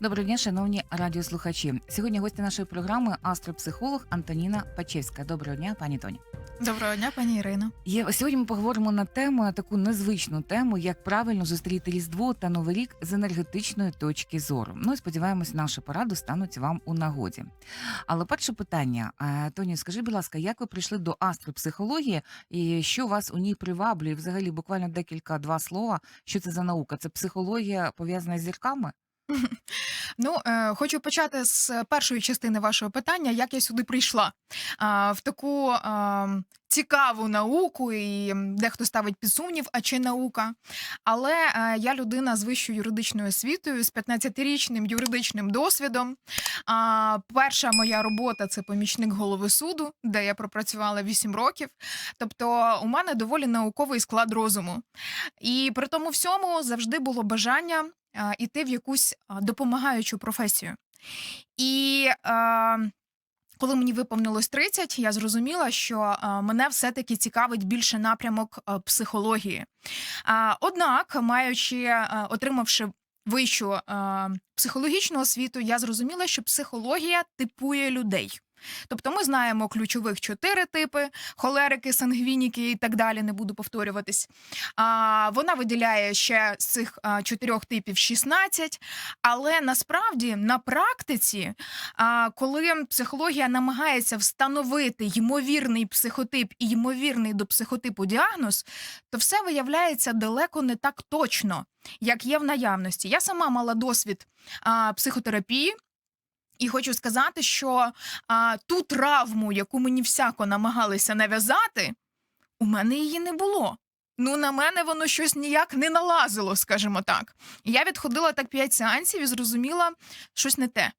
Доброго дня, шановні радіослухачі. Сьогодні гості нашої програми астропсихолог Антоніна Пачевська. Доброго дня, пані Тоні. Доброго дня, пані Ірино. Є сьогодні. Ми поговоримо на тему таку незвичну тему, як правильно зустріти різдво та новий рік з енергетичної точки зору. Ну і сподіваємось, наші поради стануть вам у нагоді. Але перше питання, Е, Тоні, скажи, будь ласка, як ви прийшли до астропсихології і що вас у ній приваблює? Взагалі, буквально декілька два слова. Що це за наука? Це психологія пов'язана з зірками? Ну, е, хочу почати з першої частини вашого питання, як я сюди прийшла в таку а, цікаву науку, і дехто ставить під сумнів, а чи наука. Але е, я людина з вищою юридичною освітою, з 15-річним юридичним досвідом. Перша моя робота це помічник голови суду, де я пропрацювала 8 років. Тобто, у мене доволі науковий склад розуму. І при тому всьому завжди було бажання іти в якусь допомагаючу професію. І а, коли мені виповнилось 30, я зрозуміла, що мене все-таки цікавить більше напрямок психології. Однак, маючи, отримавши вищу психологічну освіту, я зрозуміла, що психологія типує людей. Тобто ми знаємо ключових чотири типи: холерики, сангвініки і так далі. Не буду повторюватись. А, вона виділяє ще з цих чотирьох типів 16, але насправді на практиці, а, коли психологія намагається встановити ймовірний психотип і ймовірний до психотипу діагноз, то все виявляється далеко не так точно, як є в наявності. Я сама мала досвід а, психотерапії. І хочу сказати, що а, ту травму, яку мені всяко намагалися нав'язати, у мене її не було. Ну, на мене воно щось ніяк не налазило, скажімо так. Я відходила так п'ять сеансів і зрозуміла щось не те.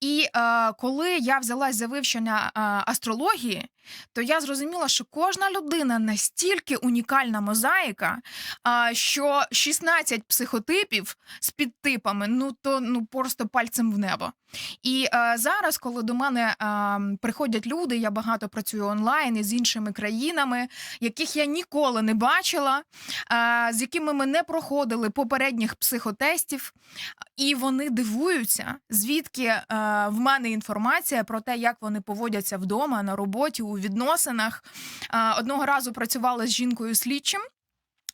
І е, коли я взялась за вивчення е, астрології, то я зрозуміла, що кожна людина настільки унікальна мозаїка, що 16 психотипів з підтипами, ну то ну просто пальцем в небо. І е, зараз, коли до мене е, приходять люди, я багато працюю онлайн із іншими країнами, яких я ніколи не бачила, е, з якими ми не проходили попередніх психотестів, і вони дивуються, звідки е, в мене інформація про те, як вони поводяться вдома, на роботі, у відносинах. Одного разу працювала з жінкою слідчим.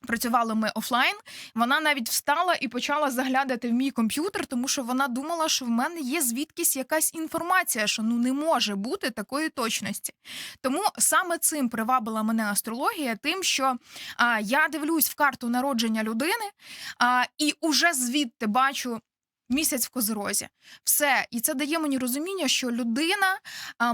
Працювали ми офлайн. Вона навіть встала і почала заглядати в мій комп'ютер, тому що вона думала, що в мене є звідкись якась інформація, що ну не може бути такої точності. Тому саме цим привабила мене астрологія, тим, що а, я дивлюсь в карту народження людини, а, і уже звідти бачу. Місяць в козирозі, все, і це дає мені розуміння, що людина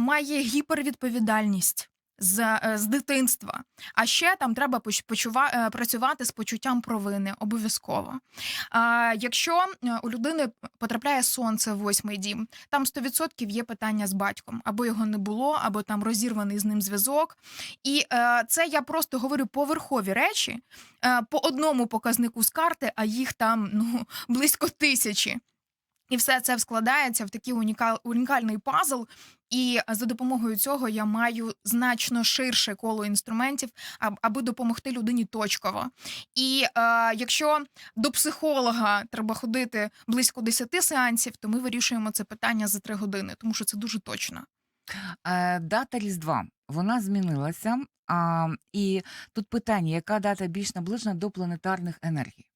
має гіпервідповідальність з, е, з дитинства. А ще там треба поч- почува, е, працювати з почуттям провини обов'язково. А, якщо е, у людини потрапляє сонце в восьмий дім, там 100% є питання з батьком, або його не було, або там розірваний з ним зв'язок. І е, це я просто говорю поверхові речі е, по одному показнику з карти, а їх там ну близько тисячі. І все це складається в такий унікал, унікальний пазл. І за допомогою цього я маю значно ширше коло інструментів, аби допомогти людині точково. І е, якщо до психолога треба ходити близько 10 сеансів, то ми вирішуємо це питання за 3 години, тому що це дуже точно. Е, Дата Різдва вона змінилася. А, і тут питання: яка дата більш наближена до планетарних енергій?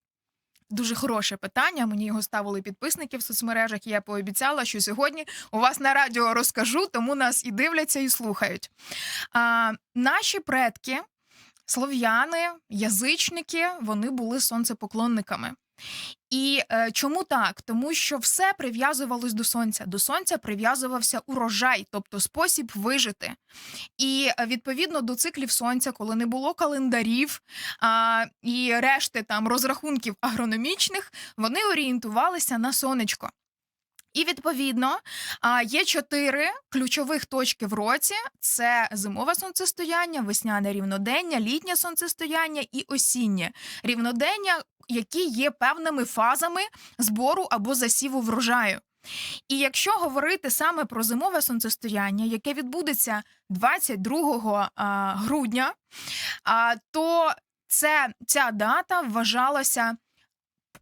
Дуже хороше питання. Мені його ставили підписники в соцмережах. і Я пообіцяла, що сьогодні у вас на радіо розкажу, тому нас і дивляться, і слухають. А, наші предки, слов'яни, язичники, вони були сонцепоклонниками. І е, чому так? Тому що все прив'язувалось до сонця. До сонця прив'язувався урожай, тобто спосіб вижити. І е, відповідно до циклів сонця, коли не було календарів а, і решти там розрахунків агрономічних, вони орієнтувалися на сонечко. І відповідно є чотири ключових точки в році: це зимове сонцестояння, весняне рівнодення, літнє сонцестояння і осіннє рівнодення, які є певними фазами збору або засіву врожаю. І якщо говорити саме про зимове сонцестояння, яке відбудеться 22 а, грудня, то це, ця дата вважалася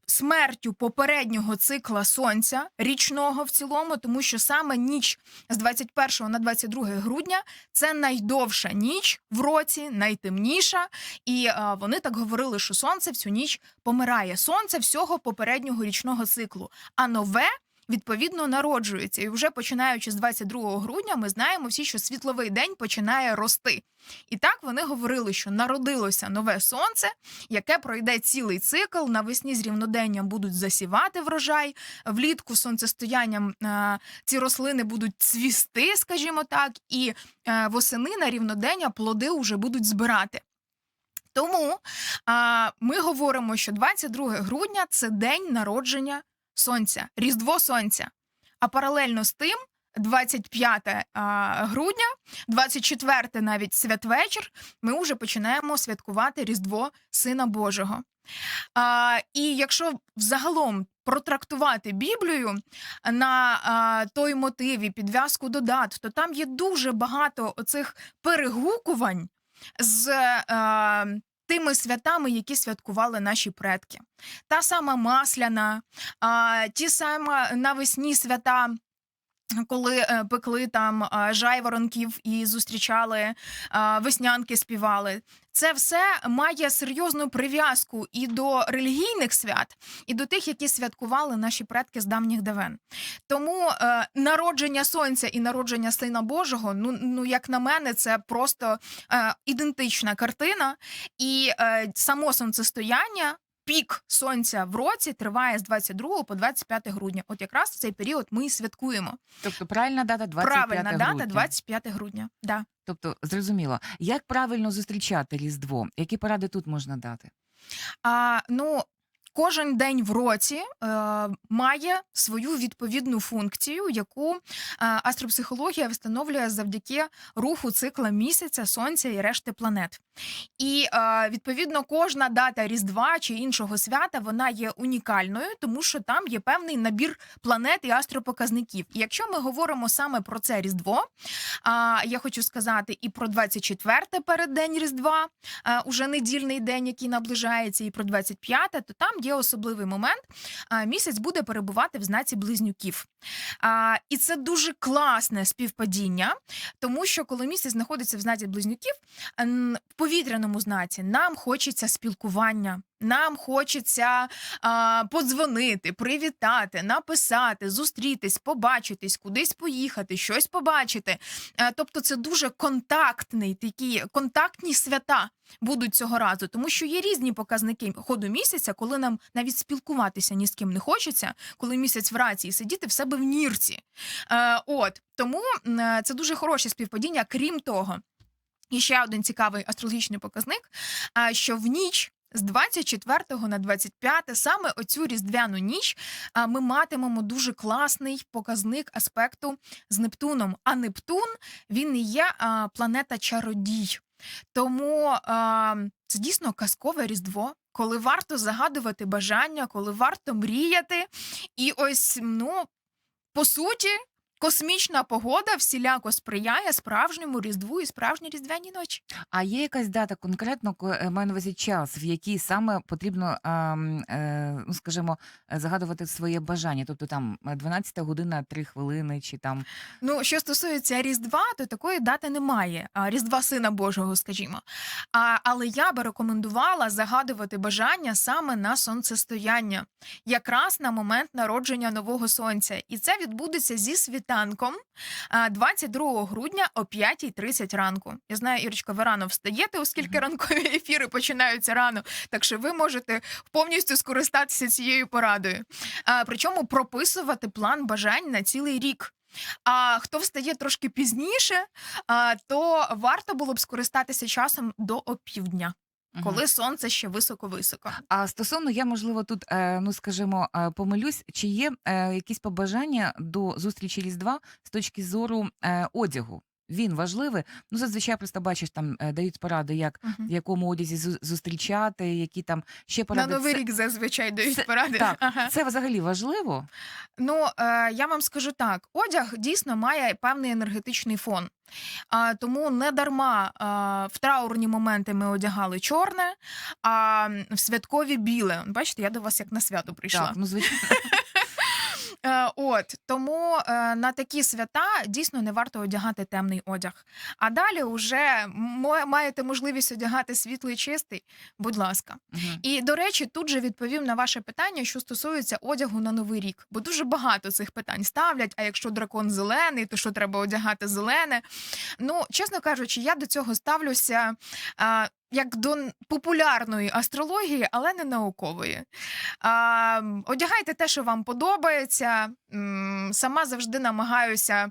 смертю попереднього цикла сонця, річного в цілому, тому що саме ніч з 21 на 22 грудня це найдовша ніч в році, найтемніша. І е, вони так говорили, що сонце всю ніч помирає. Сонце всього попереднього річного циклу, а нове. Відповідно народжується, і вже починаючи з 22 грудня, ми знаємо всі, що світловий день починає рости. І так вони говорили, що народилося нове сонце, яке пройде цілий цикл. Навесні з рівноденням будуть засівати врожай, влітку сонцестоянням е, ці рослини будуть цвісти, скажімо так, і е, восени на рівнодення плоди вже будуть збирати. Тому а, ми говоримо, що 22 грудня це день народження сонця, Різдво Сонця. А паралельно з тим, 25 а, грудня, 24 навіть святвечір, ми вже починаємо святкувати Різдво Сина Божого. А, і якщо взагалом протрактувати Біблію на а, той мотив і підв'язку до дат, то там є дуже багато оцих перегукувань з е, тими святами, які святкували наші предки. Та сама масляна, а, ті саме навесні свята. Коли е, пекли там жайворонків і зустрічали веснянки, співали, це все має серйозну прив'язку і до релігійних свят, і до тих, які святкували наші предки з давніх давен. Тому е, народження сонця і народження сина Божого, ну ну як на мене, це просто е, ідентична картина, і само сонцестояння. Пік сонця в році триває з 22 по 25 грудня. От якраз в цей період ми і святкуємо. Тобто правильна дата 25 Правильна грудня. дата 25 грудня. Да. Тобто, зрозуміло, як правильно зустрічати Різдво? Які поради тут можна дати? А, ну, кожен день в році е, має свою відповідну функцію, яку е, астропсихологія встановлює завдяки руху цикла місяця, сонця і решти планет. І е, відповідно кожна дата Різдва чи іншого свята вона є унікальною, тому що там є певний набір планет і астропоказників. І якщо ми говоримо саме про це Різдво, а я хочу сказати і про 24 переддень Різдва, а, уже недільний день, який наближається, і про 25, то там є особливий момент. Місяць буде перебувати в знаці близнюків. І це дуже класне співпадіння, тому що коли місяць знаходиться в знаці близнюків, в повітряному знаці нам хочеться спілкування. Нам хочеться а, подзвонити, привітати, написати, зустрітись, побачитись, кудись поїхати, щось побачити. Е, Тобто, це дуже контактний такі контактні свята будуть цього разу, тому що є різні показники ходу місяця, коли нам навіть спілкуватися ні з ким не хочеться, коли місяць в рації сидіти в себе в нірці. Е, От тому м, е, це дуже хороше співпадіння. Крім того, і ще один цікавий астрологічний показник, а, що в ніч. З 24 на 25 саме оцю різдвяну ніч ми матимемо дуже класний показник аспекту з Нептуном. А Нептун він і є планета чародій. Тому це дійсно казкове різдво, коли варто загадувати бажання, коли варто мріяти. І ось, ну, по суті, космічна погода всіляко сприяє справжньому різдву і справжній різдвяній ночі. А є якась дата конкретно, ко- е, маю на увазі час, в який саме потрібно, е, ну скажімо, е, загадувати своє бажання? Тобто там е, 12 година, 3 хвилини, чи там Ну, що стосується Різдва, то такої дати немає. Різдва Сина Божого, скажімо. А, але я би рекомендувала загадувати бажання саме на сонцестояння, якраз на момент народження нового сонця. І це відбудеться зі світанком а, 22 грудня о 5.30 ранку. Я знаю, Ірочка, ви рано встаєте, оскільки ранкові ефіри починаються рано. Так що ви можете повністю скористатися цією порадою. Причому прописувати план бажань на цілий рік. А хто встає трошки пізніше, то варто було б скористатися часом до опівдня. Коли сонце ще високо-високо. А стосовно, я можливо тут, е, ну скажімо, е, помилюсь, чи є е, якісь побажання до зустрічі Різдва з точки зору е, одягу? Він важливий. Ну, зазвичай просто бачиш, там е, дають поради, як Мгм. в якому одязі зу- зустрічати, які там ще На поради. новий Це- рік зазвичай дають це- поради. так. Ага. Це взагалі важливо. Ну, е, я вам скажу так: одяг дійсно має певний енергетичний фон. А, тому не дарма а, в траурні моменти ми одягали чорне, а в святкові біле. Бачите, я до вас як на свято прийшла. Так, ну звичайно. Е, От тому е, на такі свята дійсно не варто одягати темний одяг. А далі вже маєте можливість одягати світлий чистий. Будь ласка. Мгм. І до речі, тут же відповім на ваше питання, що стосується одягу на новий рік, бо дуже багато цих питань ставлять. А якщо дракон зелений, то що треба одягати зелене? Ну, чесно кажучи, я до цього ставлюся. А, як до популярної астрології, але не наукової. А, одягайте те, що вам подобається. Сама завжди намагаюся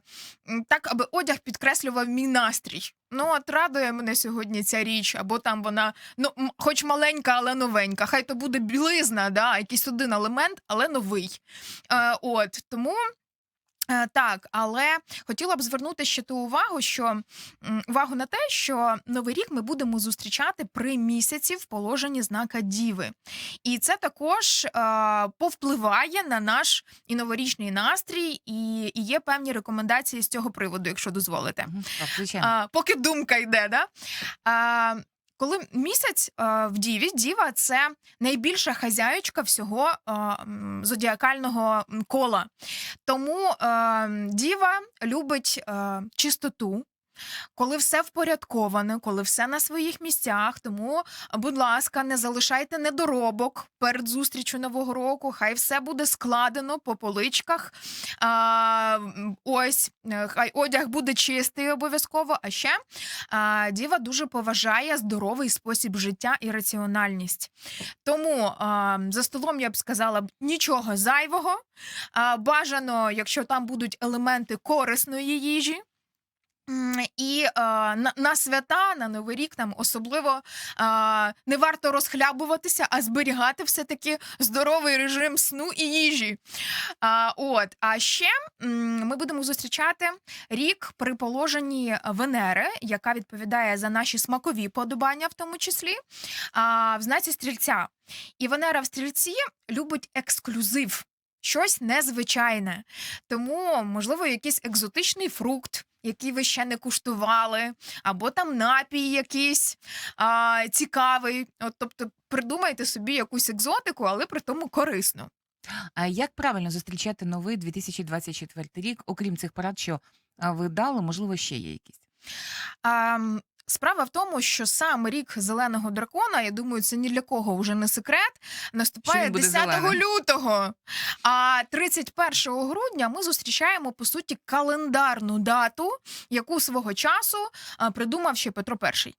так, аби одяг підкреслював мій настрій. Ну, от радує мене сьогодні ця річ, або там вона, ну, хоч маленька, але новенька. Хай то буде білизна, да, якийсь один елемент, але новий. Е, от тому. Е, Так, але хотіла б звернути ще ту увагу, що увагу на те, що новий рік ми будемо зустрічати при місяці в положенні знака Діви, і це також е, повпливає на наш і новорічний настрій, і, і є певні рекомендації з цього приводу, якщо дозволите. Так, звичайно. Поки думка йде, да? А, коли місяць е, в Діві, Діва це найбільша хазяючка всього е, зодіакального кола. Тому е, Діва любить е, чистоту. Коли все впорядковане, коли все на своїх місцях, тому, будь ласка, не залишайте недоробок перед зустрічю нового року. Хай все буде складено по поличках. А, ось хай одяг буде чистий обов'язково. А ще а, діва дуже поважає здоровий спосіб життя і раціональність. Тому а, за столом я б сказала нічого зайвого. А, бажано, якщо там будуть елементи корисної їжі. І е, на, на свята, на новий рік там особливо е, не варто розхлябуватися, а зберігати все-таки здоровий режим сну і їжі. А, от, а ще ми будемо зустрічати рік при положенні Венери, яка відповідає за наші смакові подобання, в тому числі, а, в знаці стрільця. І Венера в стрільці любить ексклюзив. Щось незвичайне. Тому, можливо, якийсь екзотичний фрукт, який ви ще не куштували, або там напій якийсь а, цікавий. От, тобто, придумайте собі якусь екзотику, але при тому корисну. А як правильно зустрічати новий 2024 рік, окрім цих порад, що ви дали, можливо, ще є якісь? А, Справа в тому, що сам рік зеленого дракона, я думаю, це ні для кого вже не секрет. Наступає він 10 зеленим. лютого. А 31 грудня ми зустрічаємо по суті календарну дату, яку свого часу придумав ще Петро І.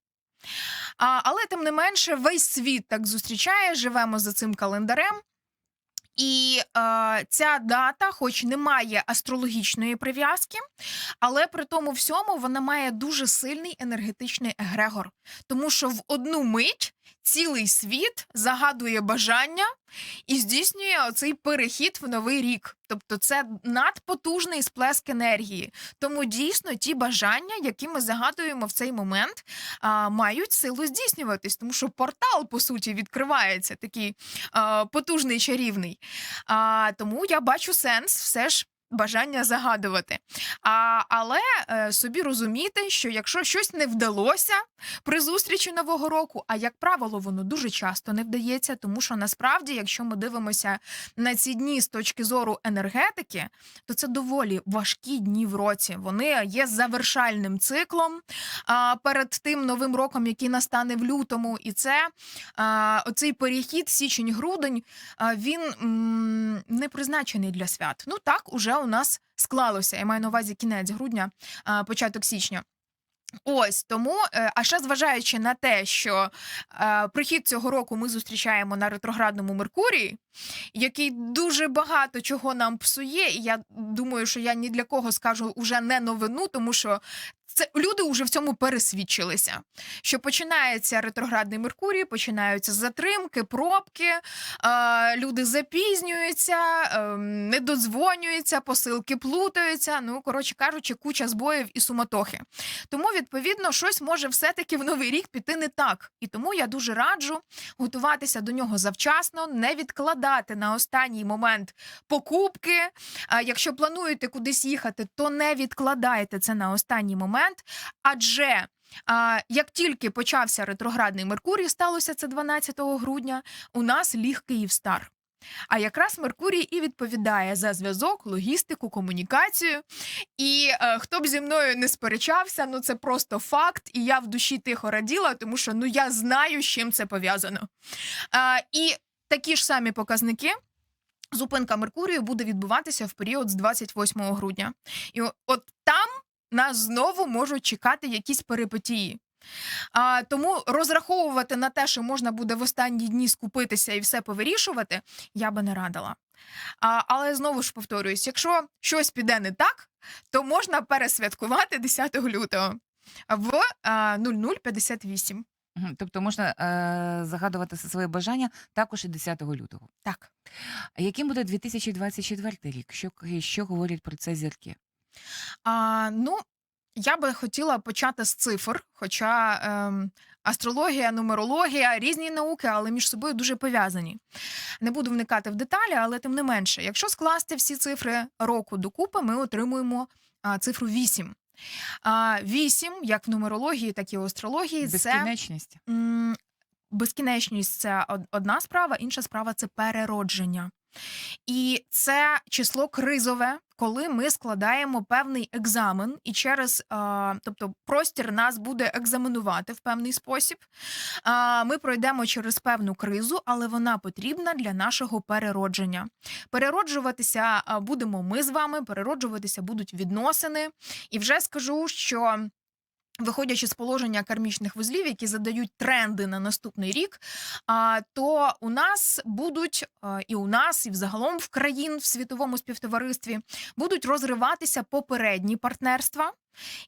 А, але тим не менше, весь світ так зустрічає, живемо за цим календарем. І е, ця дата, хоч не має астрологічної прив'язки, але при тому всьому вона має дуже сильний енергетичний егрегор, тому що в одну мить цілий світ загадує бажання і здійснює оцей перехід в новий рік. Тобто, це надпотужний сплеск енергії. Тому дійсно ті бажання, які ми загадуємо в цей момент, мають силу здійснюватись, тому що портал, по суті, відкривається такий потужний чарівний. Тому я бачу сенс все ж. Бажання загадувати. А, але е, собі розуміти, що якщо щось не вдалося при зустрічі нового року, а як правило, воно дуже часто не вдається, тому що насправді, якщо ми дивимося на ці дні з точки зору енергетики, то це доволі важкі дні в році. Вони є завершальним циклом а, перед тим новим роком, який настане в лютому, і це а, оцей перехід січень-грудень. Він м, не призначений для свят. Ну так, уже у нас склалося. Я маю на увазі кінець грудня, початок січня. Ось тому, е, а ще зважаючи на те, що е, прихід цього року ми зустрічаємо на ретроградному Меркурії, який дуже багато чого нам псує, і я думаю, що я ні для кого скажу уже не новину, тому що це люди вже в цьому пересвідчилися. Що починається ретроградний Меркурій, починаються затримки, пробки, е, люди запізнюються, е, не додзвонюються, посилки плутаються. Ну, коротше кажучи, куча збоїв і суматохи. Тому, відповідно, щось може все-таки в новий рік піти не так. І тому я дуже раджу готуватися до нього завчасно, не відкладати на останній момент покупки. А якщо плануєте кудись їхати, то не відкладайте це на останній момент, адже. Як тільки почався ретроградний Меркурій, сталося це 12 грудня, у нас ліг Київстар. А якраз Меркурій і відповідає за зв'язок, логістику, комунікацію. І е, хто б зі мною не сперечався, ну це просто факт. І я в душі тихо раділа, тому що ну я знаю, з чим це пов'язано. А, і такі ж самі показники. Зупинка Меркурію буде відбуватися в період з 28 грудня. І от нас знову можуть чекати якісь перипетії. А, тому розраховувати на те, що можна буде в останні дні скупитися і все повирішувати, я би не радила. А, але знову ж повторююсь, якщо щось піде не так, то можна пересвяткувати 10 лютого в а, 0058. Мгм. Тобто можна е, загадувати своє бажання також і 10 лютого. Так. А яким буде 2024 рік? Що, що говорять про це зірки? А, ну, я би хотіла почати з цифр, хоча ем, астрологія, нумерологія різні науки, але між собою дуже пов'язані. Не буду вникати в деталі, але тим не менше, якщо скласти всі цифри року докупи, ми отримуємо а, цифру 8. А, 8, як в нумерології, так і в астрології, це Безкінечність. м, безкінечність це одна справа, інша справа це переродження. І це число кризове, коли ми складаємо певний екзамен, і через, тобто, простір нас буде екзаменувати в певний спосіб. Ми пройдемо через певну кризу, але вона потрібна для нашого переродження. Перероджуватися будемо ми з вами, перероджуватися будуть відносини. І вже скажу, що. Виходячи з положення кармічних вузлів, які задають тренди на наступний рік, то у нас будуть і у нас, і взагалом в країн в світовому співтоваристві будуть розриватися попередні партнерства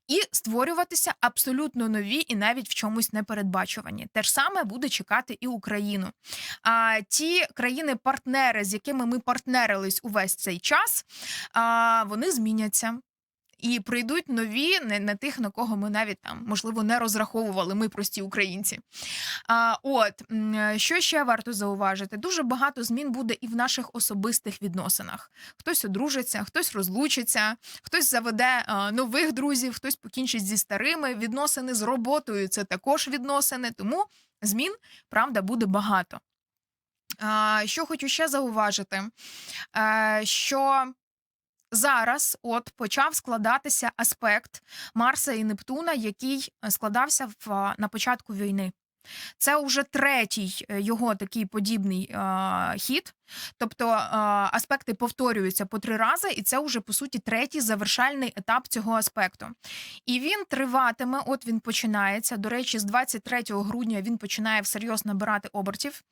і створюватися абсолютно нові і навіть в чомусь непередбачувані. Те ж саме буде чекати і Україну. А ті країни-партнери, з якими ми партнерились увесь цей час, а, вони зміняться. І прийдуть нові, не, не тих, на кого ми навіть там можливо не розраховували. Ми прості українці. А, от що ще варто зауважити? Дуже багато змін буде і в наших особистих відносинах. Хтось одружиться, хтось розлучиться, хтось заведе а, нових друзів, хтось покінчить зі старими. Відносини з роботою це також відносини. Тому змін правда буде багато. Що хочу ще зауважити, е, що зараз от почав складатися аспект Марса і Нептуна, який е, складався в, на початку війни. Це вже третій е, його такий подібний е, хід. Тобто е, аспекти повторюються по три рази, і це вже по суті третій завершальний етап цього аспекту. І він триватиме. От він починається. До речі, з 23 грудня він починає всерйоз набирати обертів.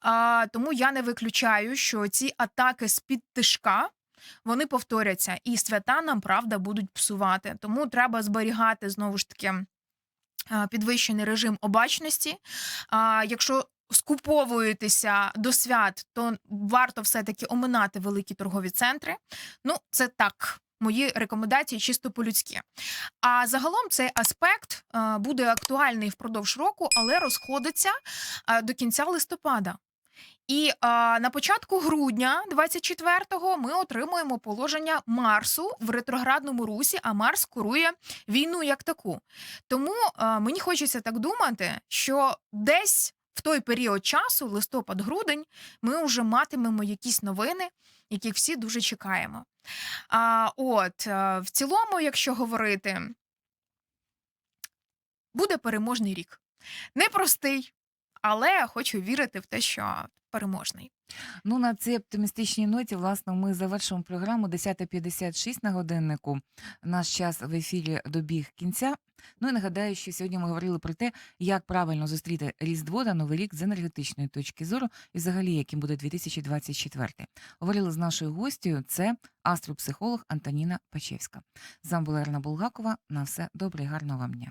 А, тому я не виключаю, що ці атаки з під тишка. Вони повторяться, і свята нам правда будуть псувати. Тому треба зберігати знову ж таки підвищений режим обачності. Якщо скуповуєтеся до свят, то варто все-таки оминати великі торгові центри. Ну, це так. Мої рекомендації чисто по-людськи. А загалом цей аспект буде актуальний впродовж року, але розходиться до кінця листопада. І а, на початку грудня 24-го ми отримуємо положення Марсу в ретроградному русі, а Марс курує війну як таку. Тому а, мені хочеться так думати, що десь в той період часу, листопад-грудень, ми вже матимемо якісь новини, яких всі дуже чекаємо. А, от а, в цілому, якщо говорити, буде переможний рік. Непростий, але хочу вірити в те, що переможний. Ну, на цій оптимістичній ноті, власне, ми завершимо програму 10.56 на годиннику. Наш час в ефірі добіг кінця. Ну і нагадаю, що сьогодні ми говорили про те, як правильно зустріти Різдво та Новий рік з енергетичної точки зору і взагалі, яким буде 2024. Говорили з нашою гостю. Це астропсихолог Антоніна Пачевська. З вами була Ірина Булгакова. На все добре гарного вам дня.